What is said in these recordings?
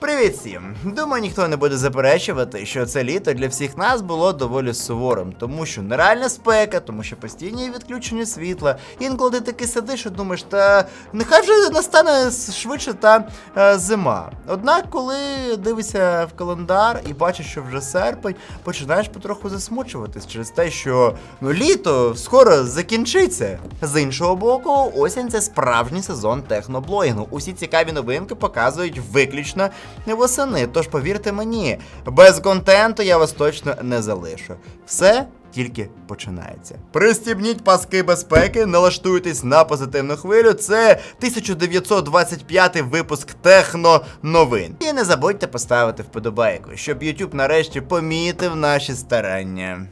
Привіт всім! Думаю, ніхто не буде заперечувати, що це літо для всіх нас було доволі суворим, тому що нереальна спека, тому що постійні відключення світла. Інколи ти таки сидиш і думаєш, та нехай вже настане швидше та е, зима. Однак, коли дивишся в календар і бачиш, що вже серпень, починаєш потроху засмучуватись через те, що ну літо скоро закінчиться. З іншого боку, осінь це справжній сезон техноблогінгу. Усі цікаві новинки показують виключно восени. Тож повірте мені, без контенту я вас точно не залишу. Все. Тільки починається. Пристібніть паски безпеки, налаштуйтесь на позитивну хвилю. Це 1925 випуск техно новин. І не забудьте поставити вподобайку, щоб YouTube нарешті помітив наші старання.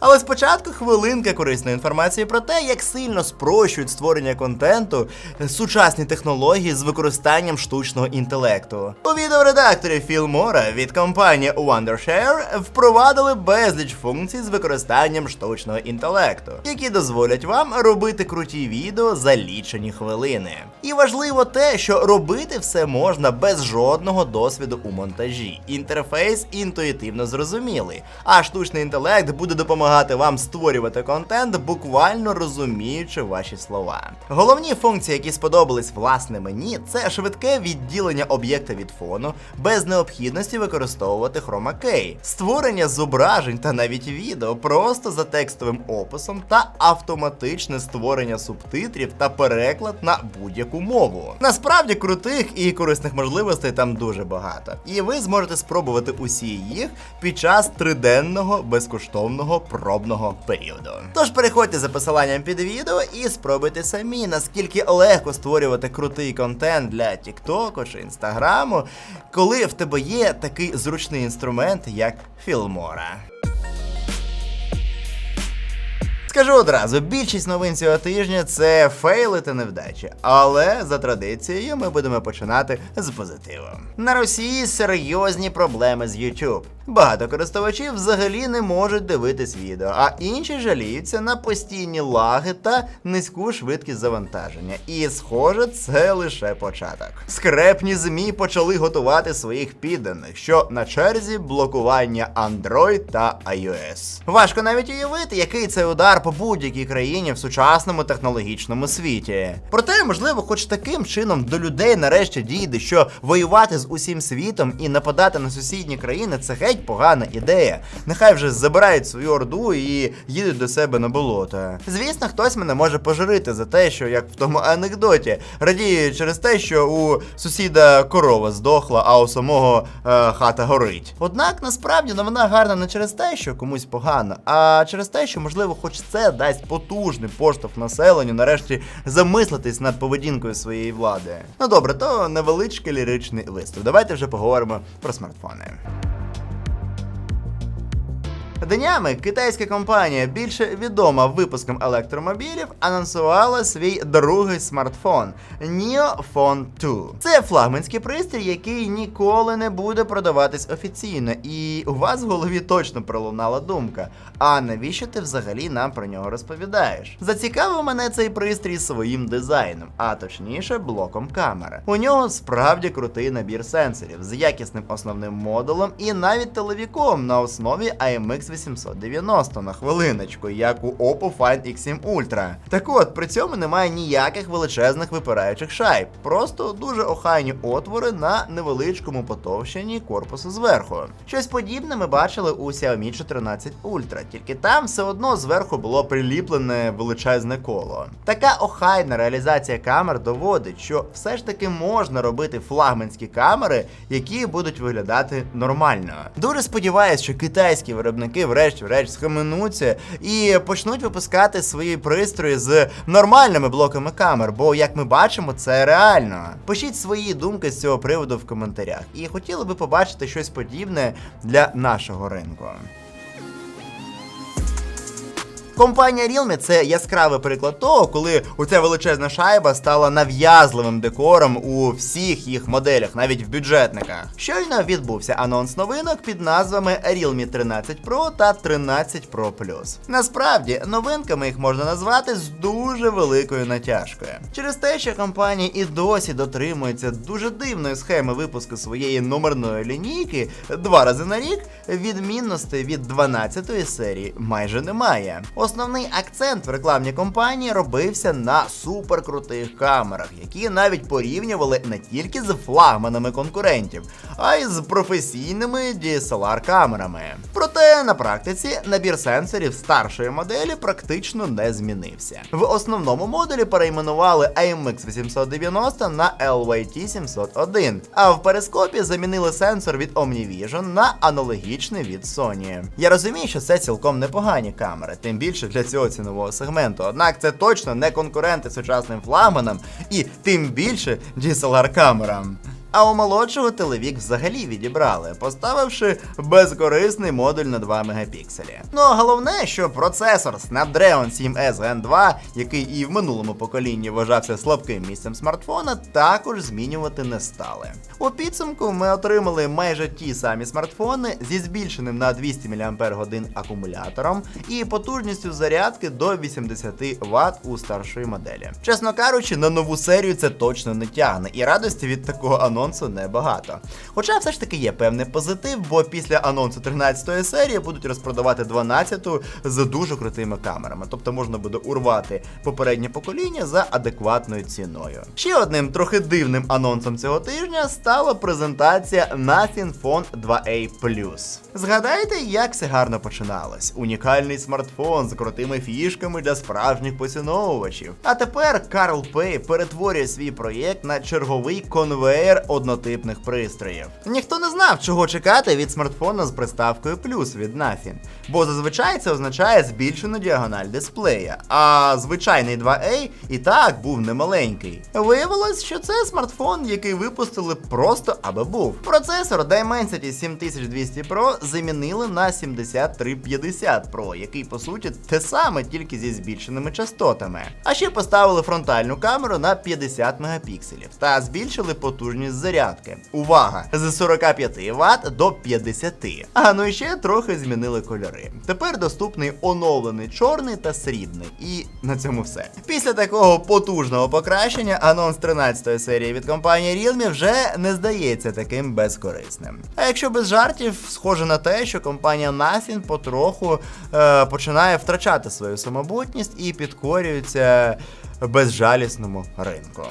Але спочатку хвилинка корисної інформації про те, як сильно спрощують створення контенту сучасні технології з використанням штучного інтелекту. У відеоредакторі Filmora від компанії Wondershare впровадили безліч функцій з використанням штучного інтелекту, які дозволять вам робити круті відео за лічені хвилини. І важливо те, що робити все можна без жодного досвіду у монтажі. Інтерфейс інтуїтивно зрозумілий, а штучний інтелект буде допомагати вам створювати контент, буквально розуміючи ваші слова. Головні функції, які сподобались власне мені, це швидке відділення об'єкта від фону, без необхідності використовувати Key, створення зображень та навіть відео просто за текстовим описом та автоматичне створення субтитрів та переклад на будь-яку мову. Насправді крутих і корисних можливостей там дуже багато, і ви зможете спробувати усі їх під час триденного безкоштовного пробного періоду. Тож переходьте за посиланням під відео і спробуйте самі, наскільки легко створювати крутий контент для Тіктоку чи Інстаграму, коли в тебе є такий зручний інструмент, як Filmora. Скажу одразу, більшість новин цього тижня це фейли та невдачі. Але за традицією ми будемо починати з позитиву. На Росії серйозні проблеми з YouTube. Багато користувачів взагалі не можуть дивитись відео, а інші жаліються на постійні лаги та низьку швидкість завантаження. І схоже, це лише початок. Скрепні ЗМІ почали готувати своїх підданих, що на черзі блокування Android та iOS. Важко навіть уявити, який це удар по будь-якій країні в сучасному технологічному світі. Проте, можливо, хоч таким чином до людей нарешті дійде, що воювати з усім світом і нападати на сусідні країни це геть погана ідея. Нехай вже забирають свою орду і їдуть до себе на болото. Звісно, хтось мене може пожурити за те, що як в тому анекдоті, радіє через те, що у сусіда корова здохла, а у самого е, хата горить. Однак насправді новина гарна не через те, що комусь погано, а через те, що можливо, хоч це дасть потужний поштовх населенню нарешті замислитись над поведінкою своєї влади. Ну добре, то невеличкий ліричний виступ. Давайте вже поговоримо про смартфони. Днями китайська компанія, більше відома випуском електромобілів, анонсувала свій другий смартфон Neo Phone 2. Це флагманський пристрій, який ніколи не буде продаватись офіційно, і у вас в голові точно пролунала думка. А навіщо ти взагалі нам про нього розповідаєш? Зацікавив мене цей пристрій своїм дизайном, а точніше блоком камери. У нього справді крутий набір сенсорів з якісним основним модулем і навіть телевіком на основі IMX 890 на хвилиночку, як у Oppo Find X7 Ultra. Так от, при цьому немає ніяких величезних випираючих шайб, просто дуже охайні отвори на невеличкому потовщенні корпусу зверху. Щось подібне ми бачили у Xiaomi 14 Ultra, тільки там все одно зверху було приліплене величезне коло. Така охайна реалізація камер доводить, що все ж таки можна робити флагманські камери, які будуть виглядати нормально. Дуже сподіваюся, що китайські виробники врешті-решт схаменуться і почнуть випускати свої пристрої з нормальними блоками камер, бо як ми бачимо, це реально. Пишіть свої думки з цього приводу в коментарях, і хотіли би побачити щось подібне для нашого ринку. Компанія Realme це яскравий приклад того, коли оця величезна шайба стала нав'язливим декором у всіх їх моделях, навіть в бюджетниках. Щойно відбувся анонс новинок під назвами Realme 13 Pro та 13 Pro Plus. Насправді, новинками їх можна назвати з дуже великою натяжкою. Через те, що компанія і досі дотримується дуже дивної схеми випуску своєї номерної лінійки два рази на рік, відмінностей від 12-ї серії майже немає. Основний акцент в рекламній кампанії робився на суперкрутих камерах, які навіть порівнювали не тільки з флагманами конкурентів, а й з професійними DSLR-камерами. Проте на практиці набір сенсорів старшої моделі практично не змінився. В основному модулі перейменували AMX 890 на LYT 701, а в перископі замінили сенсор від OmniVision на аналогічний від Sony. Я розумію, що це цілком непогані камери, тим більше для цього цінового сегменту. Однак це точно не конкуренти сучасним флагманам і тим більше DSLR-камерам. А у молодшого телевік взагалі відібрали, поставивши безкорисний модуль на 2 мегапікселі. Ну а головне, що процесор Snapdragon 7S Gen 2, який і в минулому поколінні вважався слабким місцем смартфона, також змінювати не стали. У підсумку ми отримали майже ті самі смартфони зі збільшеним на 200 мАч акумулятором і потужністю зарядки до 80 Вт у старшої моделі. Чесно кажучи, на нову серію це точно не тягне, і радості від такого анонсу небагато. Хоча все ж таки є певний позитив, бо після анонсу 13-ї серії будуть розпродавати 12-ту з дуже крутими камерами, тобто можна буде урвати попереднє покоління за адекватною ціною. Ще одним трохи дивним анонсом цього тижня стала презентація Nothing Phone 2A Згадайте, як це гарно починалось. Унікальний смартфон з крутими фішками для справжніх поціновувачів. А тепер Карл Пей перетворює свій проєкт на черговий конвеєр однотипних пристроїв. Ніхто не знав, чого чекати від смартфона з приставкою плюс від Nothing, бо зазвичай це означає збільшену діагональ дисплея, а звичайний 2A і так був немаленький. Виявилось, що це смартфон, який випустили просто аби був. Процесор Dimensity 7200 Pro замінили на 7350 Pro, який по суті те саме, тільки зі збільшеними частотами. А ще поставили фронтальну камеру на 50 мегапікселів та збільшили потужність зарядки. Увага! З 45 Вт до 50. А ну і ще трохи змінили кольори. Тепер доступний оновлений чорний та срібний. І на цьому все. Після такого потужного покращення анонс 13 серії від компанії Realme вже не здається таким безкорисним. А якщо без жартів, схоже на те, що компанія Nothing потроху е, починає втрачати свою самобутність і підкорюється безжалісному ринку.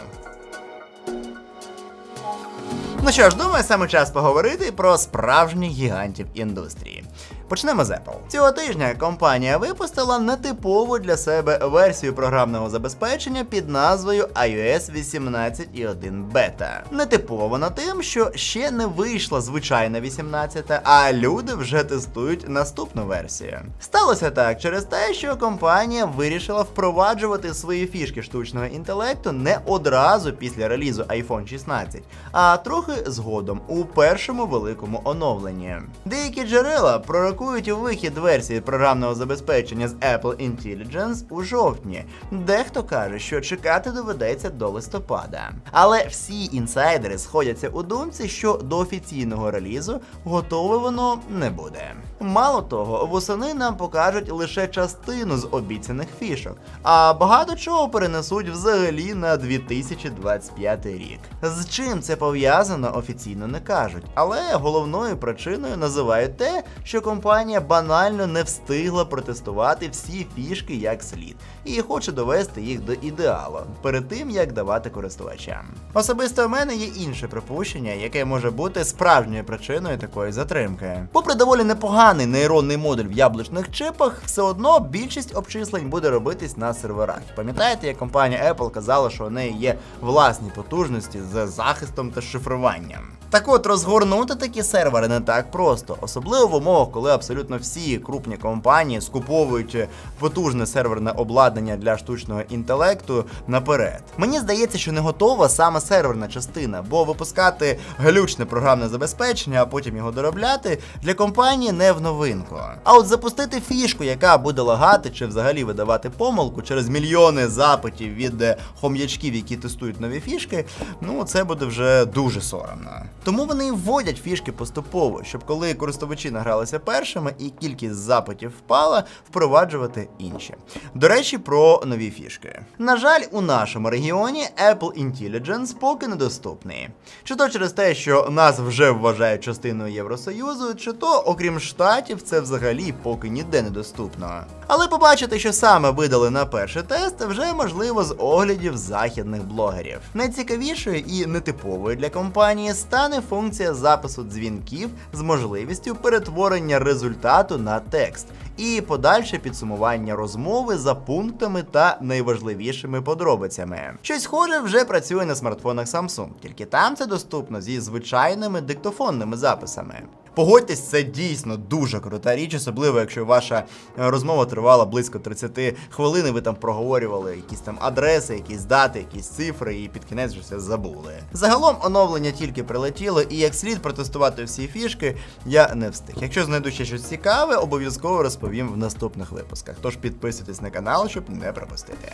Ну що ж, думаю, саме час поговорити про справжніх гігантів індустрії. Почнемо з Apple. Цього тижня компанія випустила нетипову для себе версію програмного забезпечення під назвою iOS 18.1 Beta. Нетипова вона тим, що ще не вийшла звичайна 18, а люди вже тестують наступну версію. Сталося так через те, що компанія вирішила впроваджувати свої фішки штучного інтелекту не одразу після релізу iPhone 16, а трохи згодом у першому великому оновленні. Деякі джерела пророкують вихід версії програмного забезпечення з Apple Intelligence у жовтні. Дехто каже, що чекати доведеться до листопада. Але всі інсайдери сходяться у думці, що до офіційного релізу готове воно не буде. Мало того, восени нам покажуть лише частину з обіцяних фішок, а багато чого перенесуть взагалі на 2025 рік. З чим це пов'язано, офіційно не кажуть, але головною причиною називають те, що компанія банально не встигла протестувати всі фішки як слід, і хоче довести їх до ідеалу перед тим як давати користувачам. Особисто в мене є інше припущення, яке може бути справжньою причиною такої затримки. Попри доволі непоганий нейронний модуль в яблучних чипах, все одно більшість обчислень буде робитись на серверах. Пам'ятаєте, як компанія Apple казала, що у неї є власні потужності з захистом та шифруванням. Так от розгорнути такі сервери не так просто, особливо в умовах, коли абсолютно всі крупні компанії скуповують потужне серверне обладнання для штучного інтелекту наперед. Мені здається, що не готова саме серверна частина, бо випускати глючне програмне забезпечення, а потім його доробляти для компанії не в новинку. А от запустити фішку, яка буде лагати чи взагалі видавати помилку через мільйони запитів від хом'ячків, які тестують нові фішки, ну це буде вже дуже соромно. Тому вони вводять фішки поступово, щоб коли користувачі награлися першими і кількість запитів впала, впроваджувати інші. До речі, про нові фішки. На жаль, у нашому регіоні Apple Intelligence поки недоступний. Чи то через те, що нас вже вважають частиною Євросоюзу, чи то, окрім штатів, це взагалі поки ніде недоступно. Але побачити, що саме видали на перший тест, вже можливо з оглядів західних блогерів. Найцікавішою і нетиповою для компанії стане функція запису дзвінків з можливістю перетворення результату на текст і подальше підсумування розмови за пунктами та найважливішими подробицями. Щось схоже вже працює на смартфонах Samsung, тільки там це доступно зі звичайними диктофонними записами. Погодьтесь, це дійсно дуже крута річ, особливо якщо ваша е, розмова тривала близько 30 хвилин, і ви там проговорювали якісь там адреси, якісь дати, якісь цифри, і під кінець все забули. Загалом оновлення тільки прилетіло, і як слід протестувати всі фішки, я не встиг. Якщо знайду ще щось цікаве, обов'язково розповім в наступних випусках. Тож підписуйтесь на канал, щоб не пропустити.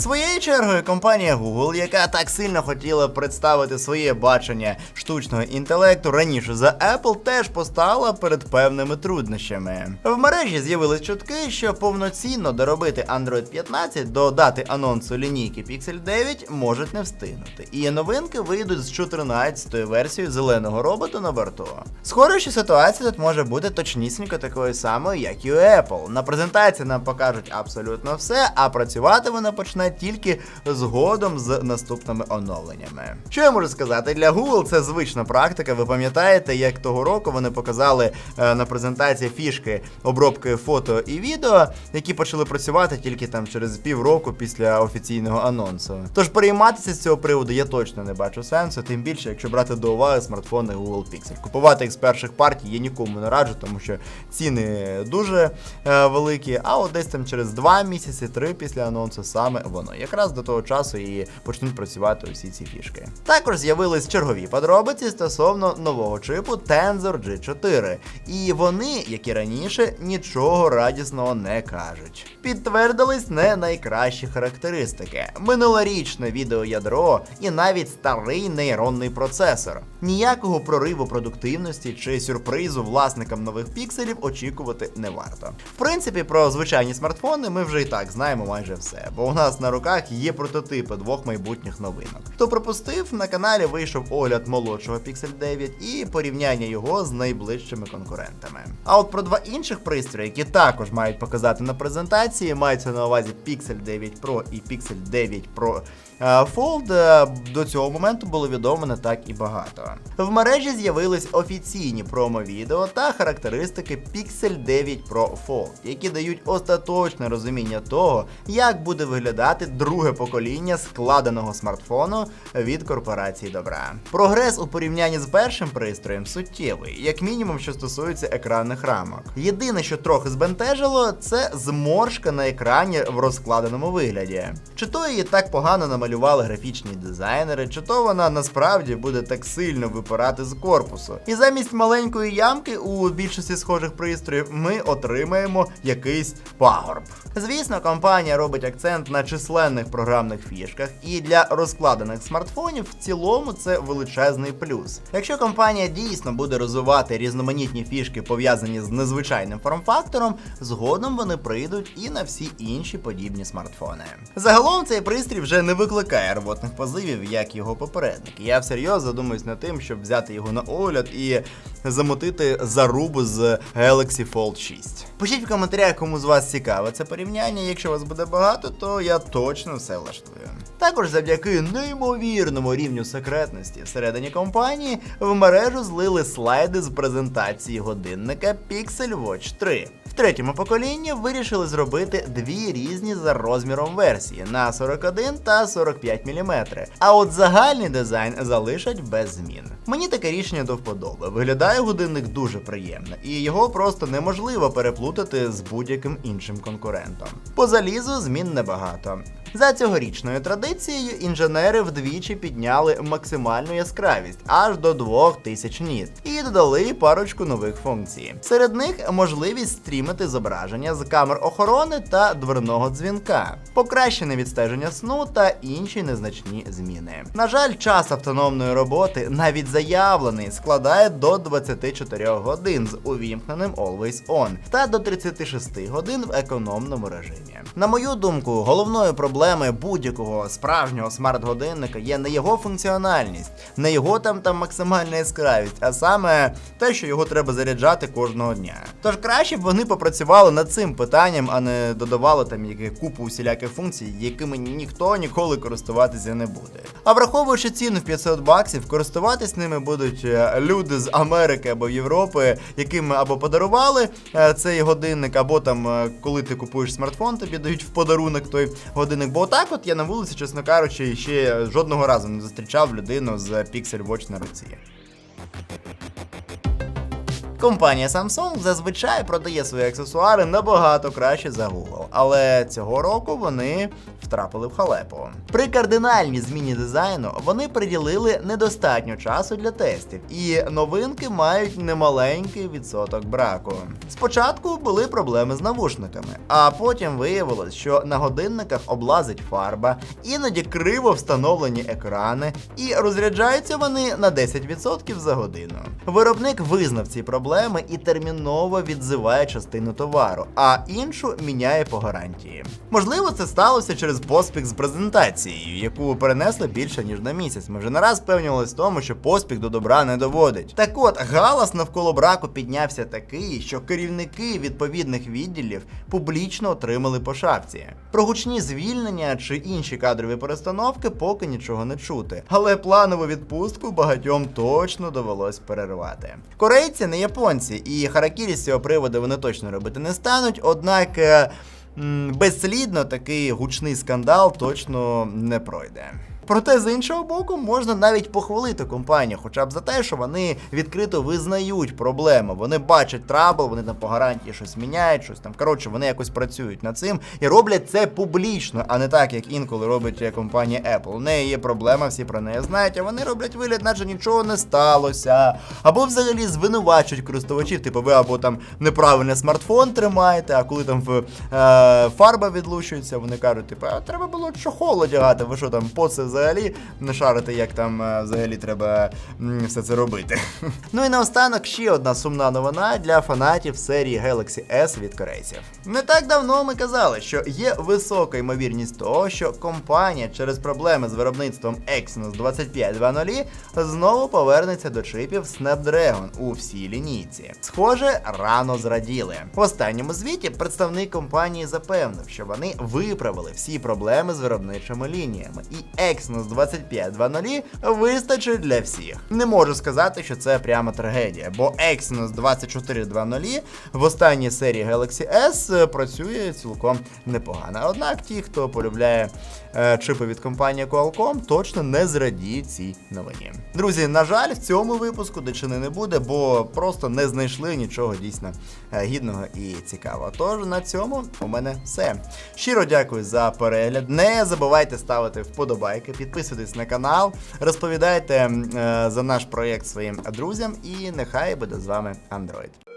Своєю чергою компанія Google, яка так сильно хотіла представити своє бачення штучного інтелекту раніше за Apple, теж постала перед певними труднощами. В мережі з'явились чутки, що повноцінно доробити Android 15 до дати анонсу лінійки Pixel 9 можуть не встигнути. І новинки вийдуть з 14-ї версією зеленого робота на борту. Схоже, що ситуація тут може бути точнісінько такою самою, як і у Apple. На презентації нам покажуть абсолютно все, а працювати вона почне тільки згодом з наступними оновленнями. Що я можу сказати? Для Google це звична практика. Ви пам'ятаєте, як того року вони показали е, на презентації фішки обробки фото і відео, які почали працювати тільки там через півроку після офіційного анонсу. Тож перейматися з цього приводу я точно не бачу сенсу, тим більше, якщо брати до уваги смартфони Google Pixel. Купувати їх з перших партій я нікому не раджу, тому що ціни дуже е, великі. А от десь там через два місяці, три після анонсу саме воно. Якраз до того часу і почнуть працювати усі ці фішки. Також з'явились чергові подробиці стосовно нового чипу Tensor G4. І вони, як і раніше, нічого радісного не кажуть. Підтвердились не найкращі характеристики: минулорічне відеоядро і навіть старий нейронний процесор. Ніякого прориву продуктивності чи сюрпризу власникам нових пікселів очікувати не варто. В принципі, про звичайні смартфони ми вже і так знаємо майже все, бо у нас на руках є прототипи двох майбутніх новинок. Хто пропустив, на каналі вийшов огляд молодшого Pixel 9 і порівняння його з найближчими конкурентами. А от про два інших пристрої, які також мають показати на презентації, мається на увазі Pixel 9 Pro і Pixel 9 Pro е, Fold, е, до цього моменту було відомо не так і багато. В мережі з'явились офіційні промо-відео та характеристики Pixel 9 Pro Fold, які дають остаточне розуміння того, як буде виглядати друге покоління складеного смартфону від корпорації добра. Прогрес у порівнянні з першим пристроєм суттєвий, як мінімум, що стосується екранних рамок. Єдине, що трохи збентежило, це зморшка на екрані в розкладеному вигляді. Чи то її так погано намалювали графічні дизайнери, чи то вона насправді буде так сильно випирати з корпусу. І замість маленької ямки у більшості схожих пристроїв ми отримаємо якийсь пагорб. Звісно, компанія робить акцент на численних програмних фішках, і для розкладених смартфонів в цілому це величезний плюс. Якщо компанія дійсно буде розвивати різноманітні фішки, пов'язані з незвичайним форм-фактором, згодом вони прийдуть і на всі інші подібні смартфони. Загалом цей пристрій вже не викликає рвотних позивів, як його попередник. Я всерйоз задумуюсь над тим, щоб взяти його на огляд і замотити зарубу з Galaxy Fold 6. Пишіть в коментарях, кому з вас цікаве це порівняння. Якщо вас буде багато, то я точно все влаштую. Також завдяки неймовірному рівню секретності всередині компанії в мережу злили слайди з презентації годинника Pixel Watch 3. Третьому поколінні вирішили зробити дві різні за розміром версії на 41 та 45 мм. А от загальний дизайн залишать без змін. Мені таке рішення до вподоби. Виглядає годинник дуже приємно, і його просто неможливо переплутати з будь-яким іншим конкурентом. По залізу змін небагато. За цьогорічною традицією інженери вдвічі підняли максимальну яскравість аж до 2000 ніт і додали парочку нових функцій. Серед них можливість стрімити зображення з камер охорони та дверного дзвінка, покращене відстеження сну та інші незначні зміни. На жаль, час автономної роботи навіть заявлений складає до 24 годин з увімкненим Always On та до 36 годин в економному режимі. На мою думку, головною проблемою будь-якого справжнього смарт-годинника є не його функціональність, не його там там максимальна яскравість, а саме те, що його треба заряджати кожного дня. Тож краще б вони попрацювали над цим питанням, а не додавали там які купу усіляких функцій, якими ніхто ніколи користуватися не буде. А враховуючи ціну в 500 баксів, користуватись ними будуть е, люди з Америки або Європи, яким або подарували е, цей годинник, або там, е, коли ти купуєш смартфон, тобі дають в подарунок той годинник. Бо отак, от я на вулиці, чесно кажучи, ще жодного разу не зустрічав людину з Pixel Watch на руці. Компанія Samsung зазвичай продає свої аксесуари набагато краще за Google, але цього року вони втрапили в халепу. При кардинальній зміні дизайну вони приділили недостатньо часу для тестів, і новинки мають немаленький відсоток браку. Спочатку були проблеми з навушниками, а потім виявилось, що на годинниках облазить фарба, іноді криво встановлені екрани, і розряджаються вони на 10% за годину. Виробник визнав ці проблеми і терміново відзиває частину товару, а іншу міняє по гарантії. Можливо, це сталося через поспіх з презентацією, яку перенесли більше ніж на місяць. Ми вже не раз впевнювалися в тому, що поспіх до добра не доводить. Так от, галас навколо браку піднявся такий, що керівники відповідних відділів публічно отримали по шапці. Про гучні звільнення чи інші кадрові перестановки поки нічого не чути. Але планову відпустку багатьом точно довелось перервати. Корейці не японці, і харакірі з цього приводу вони точно робити не стануть. Однак. е, Безслідно такий гучний скандал точно не пройде. Проте з іншого боку, можна навіть похвалити компанію, хоча б за те, що вони відкрито визнають проблему. Вони бачать трабл, вони там по гарантії щось міняють, щось там. Коротше, вони якось працюють над цим і роблять це публічно, а не так, як інколи робить компанія Apple. У неї є проблема, всі про неї знають, а вони роблять вигляд, наче нічого не сталося. Або взагалі звинувачують користувачів, типу ви або там неправильно смартфон тримаєте, а коли там в, е, фарба відлучується, вони кажуть, типу, а треба було чохол одягати, ви що там по це взагалі не шарите, як там е, взагалі треба все це робити. ну і наостанок ще одна сумна новина для фанатів серії Galaxy S від корейців. Не так давно ми казали, що є висока ймовірність того, що компанія через проблеми з виробництвом Exynos 2500 знову повернеться до чипів Snapdragon у всій лінійці. Схоже, рано зраділи. В останньому звіті представник компанії запевнив, що вони виправили всі проблеми з виробничими лініями, і Exynos 2500 вистачить для всіх. Не можу сказати, що це прямо трагедія, бо Exynos 2400 в останній серії Galaxy S працює цілком непогано. Однак ті, хто полюбляє е, чипи від компанії Qualcomm, точно не зрадіють цій новині. Друзі, на жаль, в цьому випуску дичини не буде, бо просто не знайшли нічого дійсно е, гідного і цікавого. Тож на цьому у мене все. Щиро дякую за перегляд. Не забувайте ставити вподобайки, підписуйтесь на канал, розповідайте е, за наш проєкт своїм друзям, і нехай буде з вами Android.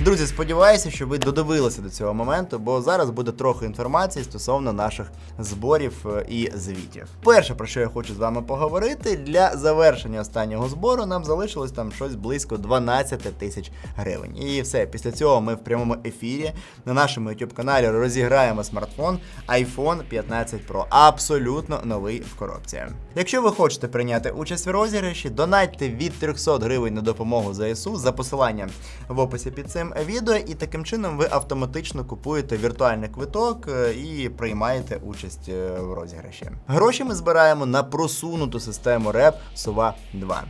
Друзі, сподіваюся, що ви додивилися до цього моменту, бо зараз буде трохи інформації стосовно наших зборів е, і звітів. Перше, про що я хочу з вами поговорити, для завершення останнього збору нам залишилось там щось близько 12 тисяч гривень. І все, після цього ми в прямому ефірі на нашому YouTube каналі розіграємо смартфон iPhone 15 Pro. Абсолютно новий в коробці. Якщо ви хочете прийняти участь в розіграші, донатьте від 300 гривень на допомогу ЗСУ за посиланням в описі під цим відео, і таким чином ви автоматично купуєте віртуальний квиток е, і приймаєте участь е, в розіграші. Гроші ми збираємо на просунуту систему РЕП Сова 2.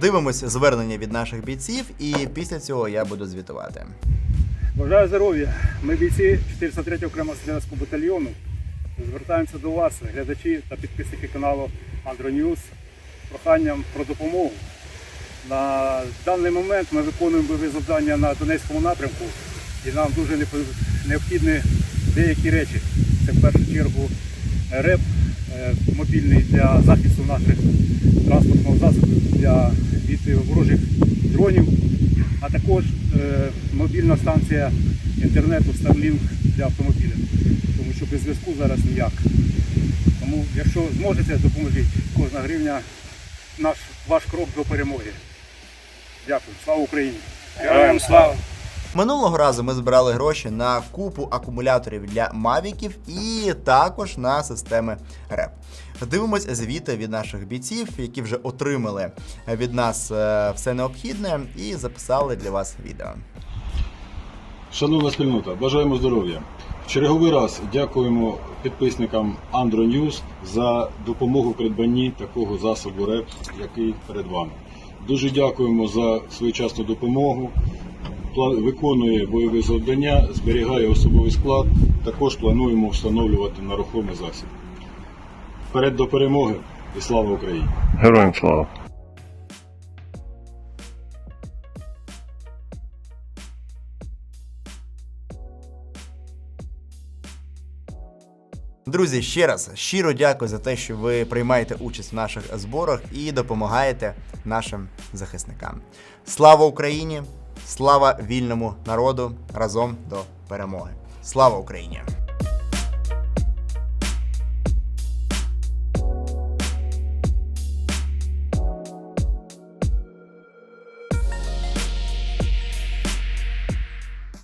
Дивимось звернення від наших бійців, і після цього я буду звітувати. Бажаю здоров'я. Ми бійці 403 окремого стрілецького батальйону. Звертаємося до вас, глядачі та підписники каналу Андроньюз, з проханням про допомогу. На даний момент ми виконуємо бойові завдання на Донецькому напрямку і нам дуже необхідні деякі речі. Це в першу чергу РЕП е, мобільний для захисту наших транспортного засобу для від ворожих дронів, а також е, мобільна станція інтернету Starlink для автомобіля, тому що без зв'язку зараз ніяк. Тому, якщо зможете, допоможіть. Кожна гривня наш ваш крок до перемоги. Дякую. Слава Україні! Героям слава! Минулого разу ми збирали гроші на купу акумуляторів для мавіків і також на системи РЕП. Дивимось звіти від наших бійців, які вже отримали від нас е, все необхідне, і записали для вас відео. Шановна спільнота, бажаємо здоров'я. В черговий раз дякуємо підписникам Andro News за допомогу в придбанні такого засобу РЕП, який перед вами. Дуже дякуємо за своєчасну допомогу. Виконує бойові завдання, зберігає особовий склад. Також плануємо встановлювати на рухомий засіб. Вперед до перемоги і слава Україні! Героям слава! Друзі, ще раз щиро дякую за те, що ви приймаєте участь в наших зборах і допомагаєте нашим захисникам. Слава Україні! Слава вільному народу! Разом до перемоги! Слава Україні!